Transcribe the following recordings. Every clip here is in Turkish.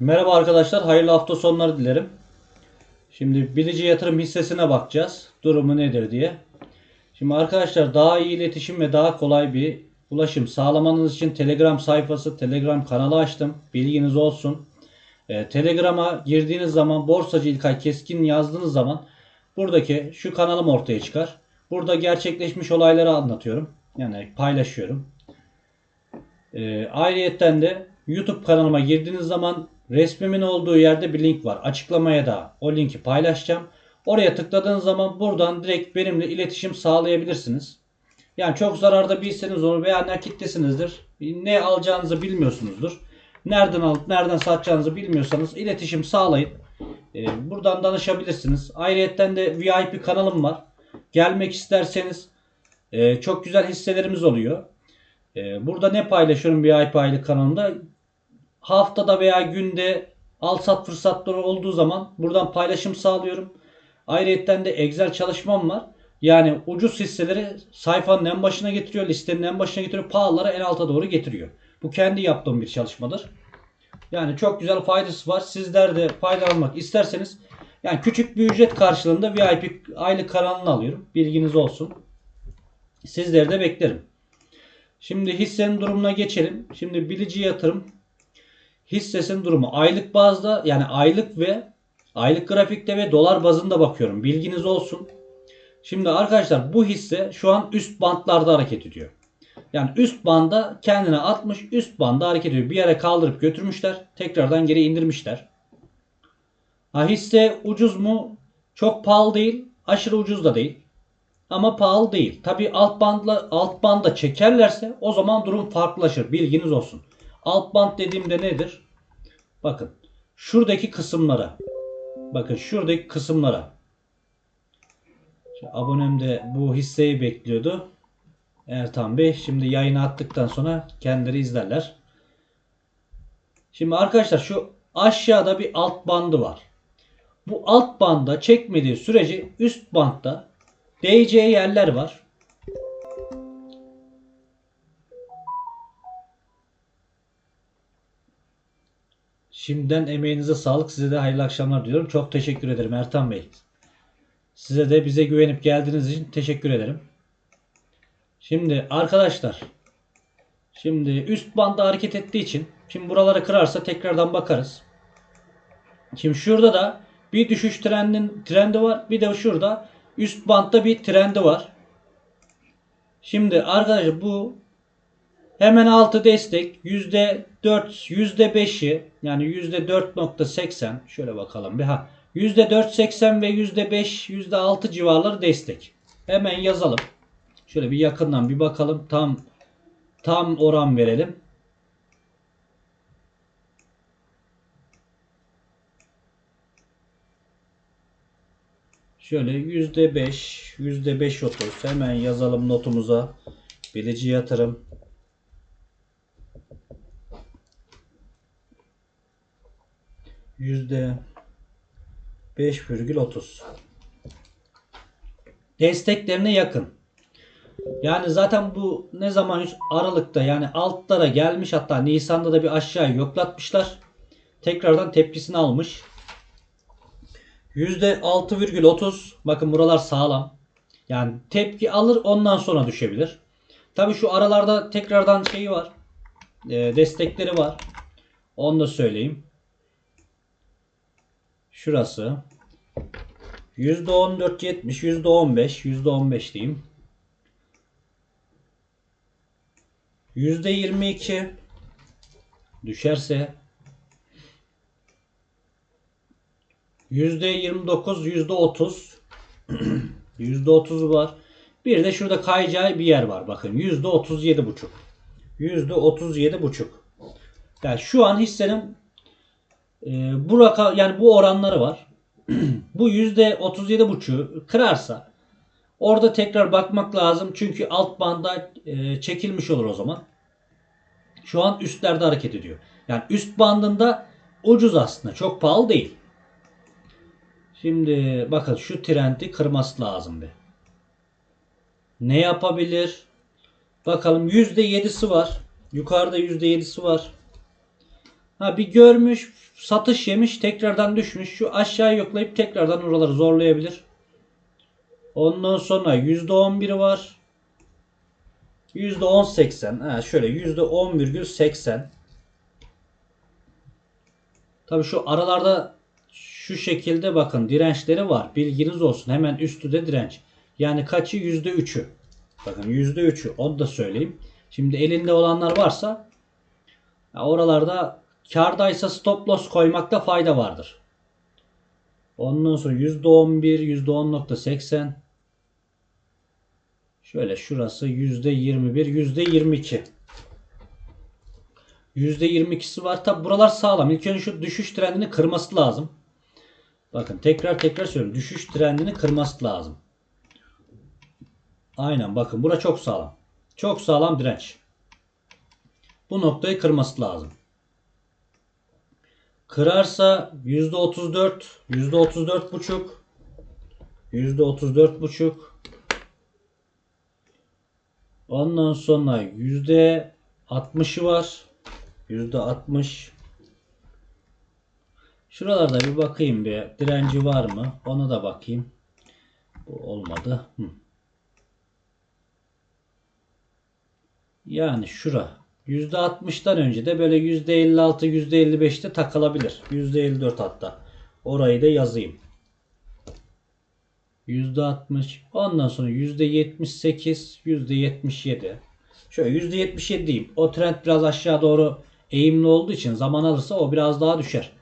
Merhaba arkadaşlar, hayırlı hafta sonları dilerim. Şimdi bilici yatırım hissesine bakacağız. Durumu nedir diye. Şimdi arkadaşlar daha iyi iletişim ve daha kolay bir ulaşım sağlamanız için Telegram sayfası, Telegram kanalı açtım. Bilginiz olsun. Ee, Telegram'a girdiğiniz zaman Borsacı İlkay Keskin yazdığınız zaman buradaki şu kanalım ortaya çıkar. Burada gerçekleşmiş olayları anlatıyorum. Yani paylaşıyorum. E, ayrıyetten de YouTube kanalıma girdiğiniz zaman resmimin olduğu yerde bir link var. Açıklamaya da o linki paylaşacağım. Oraya tıkladığınız zaman buradan direkt benimle iletişim sağlayabilirsiniz. Yani çok zararda birseniz onu veya nakittesinizdir. Ne alacağınızı bilmiyorsunuzdur. Nereden alıp nereden satacağınızı bilmiyorsanız iletişim sağlayıp e, buradan danışabilirsiniz. Ayrıyetten de VIP kanalım var. Gelmek isterseniz e, çok güzel hisselerimiz oluyor. Ee, Burada ne paylaşıyorum ay aylık kanalımda? Haftada veya günde al sat fırsatları olduğu zaman buradan paylaşım sağlıyorum. Ayrıca de Excel çalışmam var. Yani ucuz hisseleri sayfanın en başına getiriyor, listenin en başına getiriyor, pahalıları en alta doğru getiriyor. Bu kendi yaptığım bir çalışmadır. Yani çok güzel faydası var. Sizler de faydalanmak isterseniz yani küçük bir ücret karşılığında VIP aylık kanalını alıyorum. Bilginiz olsun. Sizleri de beklerim. Şimdi hissenin durumuna geçelim. Şimdi bilici yatırım hissesinin durumu aylık bazda yani aylık ve aylık grafikte ve dolar bazında bakıyorum. Bilginiz olsun. Şimdi arkadaşlar bu hisse şu an üst bantlarda hareket ediyor. Yani üst banda kendine atmış üst banda hareket ediyor. Bir yere kaldırıp götürmüşler. Tekrardan geri indirmişler. Ha hisse ucuz mu? Çok pahalı değil. Aşırı ucuz da değil. Ama pahalı değil. Tabi alt bandla alt banda çekerlerse o zaman durum farklılaşır. Bilginiz olsun. Alt band dediğimde nedir? Bakın şuradaki kısımlara. Bakın şuradaki kısımlara. Şu abonem de bu hisseyi bekliyordu. Ertan Bey şimdi yayını attıktan sonra kendileri izlerler. Şimdi arkadaşlar şu aşağıda bir alt bandı var. Bu alt banda çekmediği sürece üst bantta değeceği yerler var. Şimdiden emeğinize sağlık. Size de hayırlı akşamlar diliyorum. Çok teşekkür ederim Ertan Bey. Size de bize güvenip geldiğiniz için teşekkür ederim. Şimdi arkadaşlar şimdi üst banda hareket ettiği için şimdi buraları kırarsa tekrardan bakarız. Şimdi şurada da bir düşüş trendin trendi var. Bir de şurada üst bantta bir trendi var. Şimdi arkadaşlar bu hemen altı destek yüzde dört yüzde beşi yani yüzde 4.80 şöyle bakalım bir ha yüzde 4.80 ve yüzde 5 yüzde 6 civarları destek. Hemen yazalım. Şöyle bir yakından bir bakalım. Tam tam oran verelim. Şöyle yüzde beş, yüzde beş otuz. Hemen yazalım notumuza. Bilici yatırım. Yüzde beş virgül otuz. Desteklerine yakın. Yani zaten bu ne zaman Aralık'ta yani altlara gelmiş hatta Nisan'da da bir aşağı yoklatmışlar. Tekrardan tepkisini almış. %6,30 bakın buralar sağlam. Yani tepki alır ondan sonra düşebilir. Tabi şu aralarda tekrardan şeyi var. e, destekleri var. Onu da söyleyeyim. Şurası. %14.70, %15, %15 diyeyim. %22 düşerse %29, %30 %30 var. Bir de şurada kayacağı bir yer var. Bakın %37,5. %37,5. Yani şu an hissenin e, bu raka, yani bu oranları var. bu %37,5'u kırarsa orada tekrar bakmak lazım. Çünkü alt banda e, çekilmiş olur o zaman. Şu an üstlerde hareket ediyor. Yani üst bandında ucuz aslında. Çok pahalı değil. Şimdi bakın şu trendi kırması lazım bir. Ne yapabilir? Bakalım %7'si var. Yukarıda %7'si var. Ha bir görmüş, satış yemiş, tekrardan düşmüş. Şu aşağı yoklayıp tekrardan oraları zorlayabilir. Ondan sonra %11'i var. %10.80. Ha şöyle %10,80. Tabii şu aralarda şu şekilde bakın dirençleri var. Bilginiz olsun. Hemen üstü de direnç. Yani kaçı? %3'ü. Bakın %3'ü. Onu da söyleyeyim. Şimdi elinde olanlar varsa oralarda kardaysa stop loss koymakta fayda vardır. Ondan sonra %11, %10.80 Şöyle şurası %21, %22. %22'si var. Tabi buralar sağlam. İlk önce şu düşüş trendini kırması lazım. Bakın tekrar tekrar söylüyorum. Düşüş trendini kırması lazım. Aynen bakın bura çok sağlam. Çok sağlam direnç. Bu noktayı kırması lazım. Kırarsa %34, %34 buçuk, %34 buçuk. Ondan sonra %60'ı var. %60. Şuralarda bir bakayım bir direnci var mı? Ona da bakayım. Bu olmadı. Yani şura. %60'dan önce de böyle %56, %55'te takılabilir. %54 hatta. Orayı da yazayım. %60. Ondan sonra %78, %77. Şöyle %77 diyeyim. O trend biraz aşağı doğru eğimli olduğu için zaman alırsa o biraz daha düşer.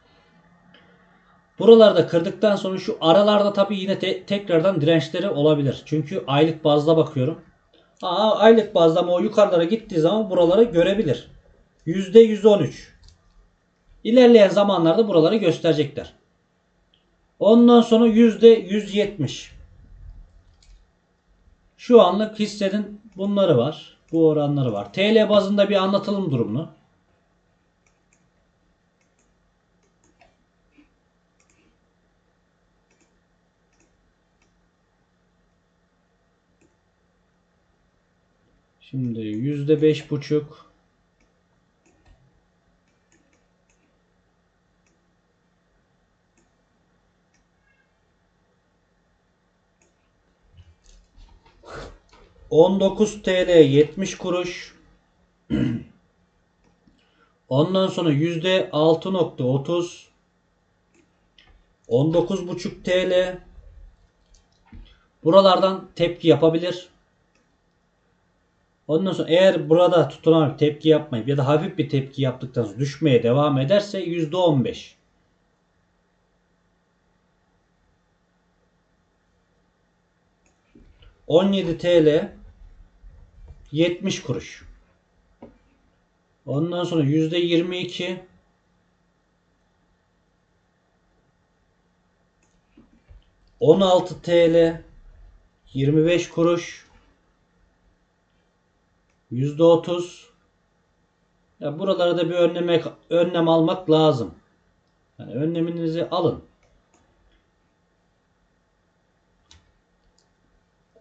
Buralarda kırdıktan sonra şu aralarda tabii yine te- tekrardan dirençleri olabilir. Çünkü aylık bazda bakıyorum. Aylık bazda ama o yukarılara gittiği zaman buraları görebilir. %113. İlerleyen zamanlarda buraları gösterecekler. Ondan sonra %170. Şu anlık hissenin bunları var. Bu oranları var. TL bazında bir anlatalım durumunu. Şimdi yüzde beş buçuk. On dokuz TL yetmiş kuruş. Ondan sonra yüzde altı nokta otuz. On dokuz buçuk TL. Buralardan tepki yapabilir. Ondan sonra eğer burada tutulan bir tepki yapmayıp ya da hafif bir tepki yaptıktan sonra düşmeye devam ederse %15. ...17 TL... ...70 kuruş. Ondan sonra %22... ...16 TL... ...25 kuruş... %30 ya buralara da bir önleme, önlem almak lazım. Yani önleminizi alın.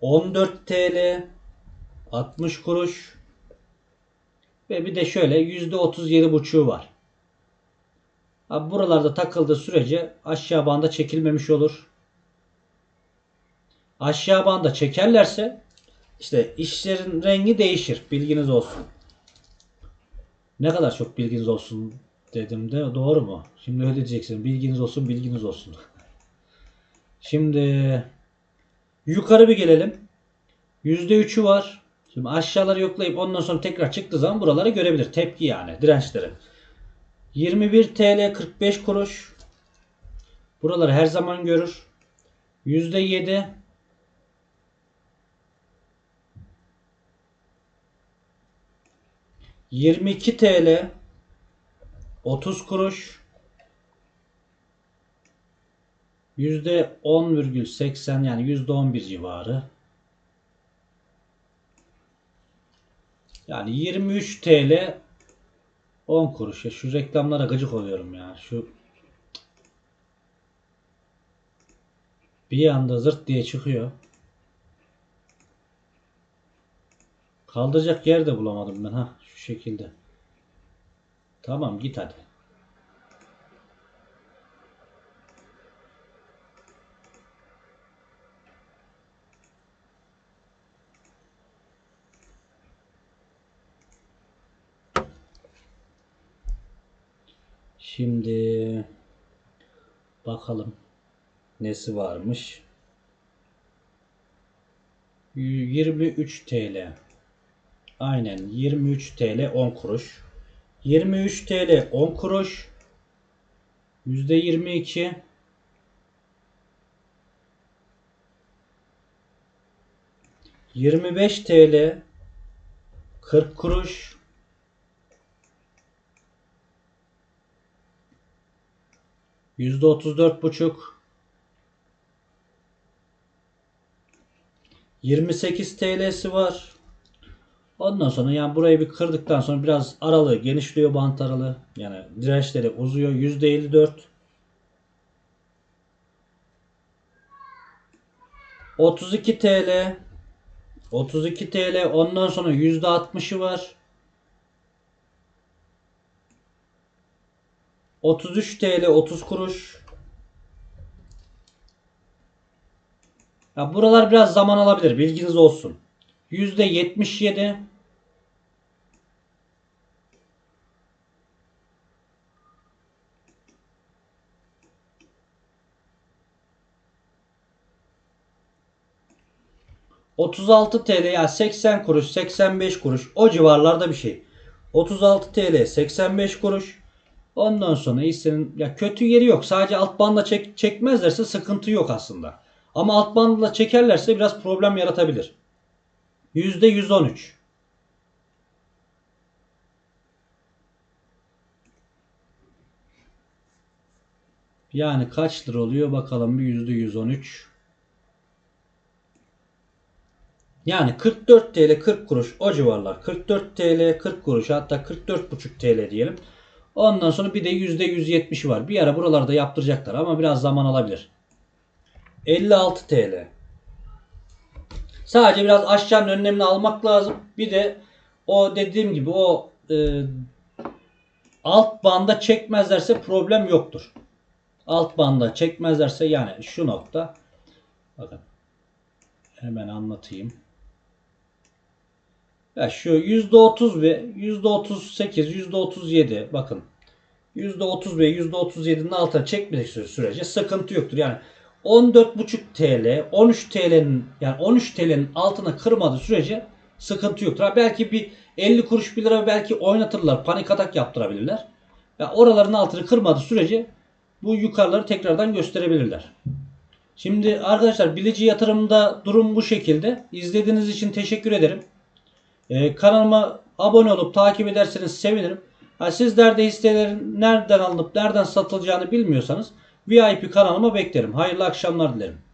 14 TL 60 kuruş ve bir de şöyle %37 buçuğu var. Abi buralarda takıldığı sürece aşağı banda çekilmemiş olur. Aşağı banda çekerlerse işte işlerin rengi değişir. Bilginiz olsun. Ne kadar çok bilginiz olsun dedim de doğru mu? Şimdi öyle diyeceksin. Bilginiz olsun, bilginiz olsun. Şimdi yukarı bir gelelim. %3'ü var. Şimdi aşağıları yoklayıp ondan sonra tekrar çıktığı zaman buraları görebilir. Tepki yani dirençleri. 21 TL 45 kuruş. Buraları her zaman görür. %7 22 TL 30 kuruş %10,80 yani %11 civarı. Yani 23 TL 10 kuruş. Ya şu reklamlara gıcık oluyorum ya. Şu bir anda zırt diye çıkıyor. Kaldıracak yer de bulamadım ben ha şekilde. Tamam git hadi. Şimdi bakalım nesi varmış. 23 TL. Aynen 23 TL 10 kuruş. 23 TL 10 kuruş. %22 25 TL 40 kuruş Yüzde otuz dört buçuk. 28 TL'si var. Ondan sonra yani burayı bir kırdıktan sonra biraz aralığı genişliyor bant aralığı. Yani dirençleri uzuyor. Yüzde 54. 32 TL. 32 TL. Ondan sonra yüzde 60'ı var. 33 TL 30 kuruş. Ya buralar biraz zaman alabilir. Bilginiz olsun. Yüzde 77. ...36 TL ya 80 kuruş 85 kuruş o civarlarda bir şey. 36 TL 85 kuruş. Ondan sonra hissenin ya kötü yeri yok. Sadece alt bandla çek, çekmezlerse sıkıntı yok aslında. Ama alt bandla çekerlerse biraz problem yaratabilir. %113. Yani kaç lira oluyor bakalım bir %113. Yani 44 TL 40 kuruş o civarlar. 44 TL 40 kuruş hatta 44,5 TL diyelim. Ondan sonra bir de %170 var. Bir ara buralarda yaptıracaklar ama biraz zaman alabilir. 56 TL. Sadece biraz aşağının önlemini almak lazım. Bir de o dediğim gibi o e, alt banda çekmezlerse problem yoktur. Alt banda çekmezlerse yani şu nokta bakın hemen anlatayım. Ya şu %30 ve %38, %37 bakın. %30 ve %37'nin altına çekmedikleri sürece sıkıntı yoktur. Yani 14,5 TL, 13 TL'nin yani 13 TL'nin altına kırmadığı sürece sıkıntı yoktur. Ha belki bir 50 kuruş 1 lira belki oynatırlar. Panik atak yaptırabilirler. Ya oraların altını kırmadığı sürece bu yukarıları tekrardan gösterebilirler. Şimdi arkadaşlar bilici yatırımda durum bu şekilde. İzlediğiniz için teşekkür ederim. Ee, kanalıma abone olup takip ederseniz sevinirim. Ha, sizler de hisselerin nereden alınıp nereden satılacağını bilmiyorsanız VIP kanalıma beklerim. Hayırlı akşamlar dilerim.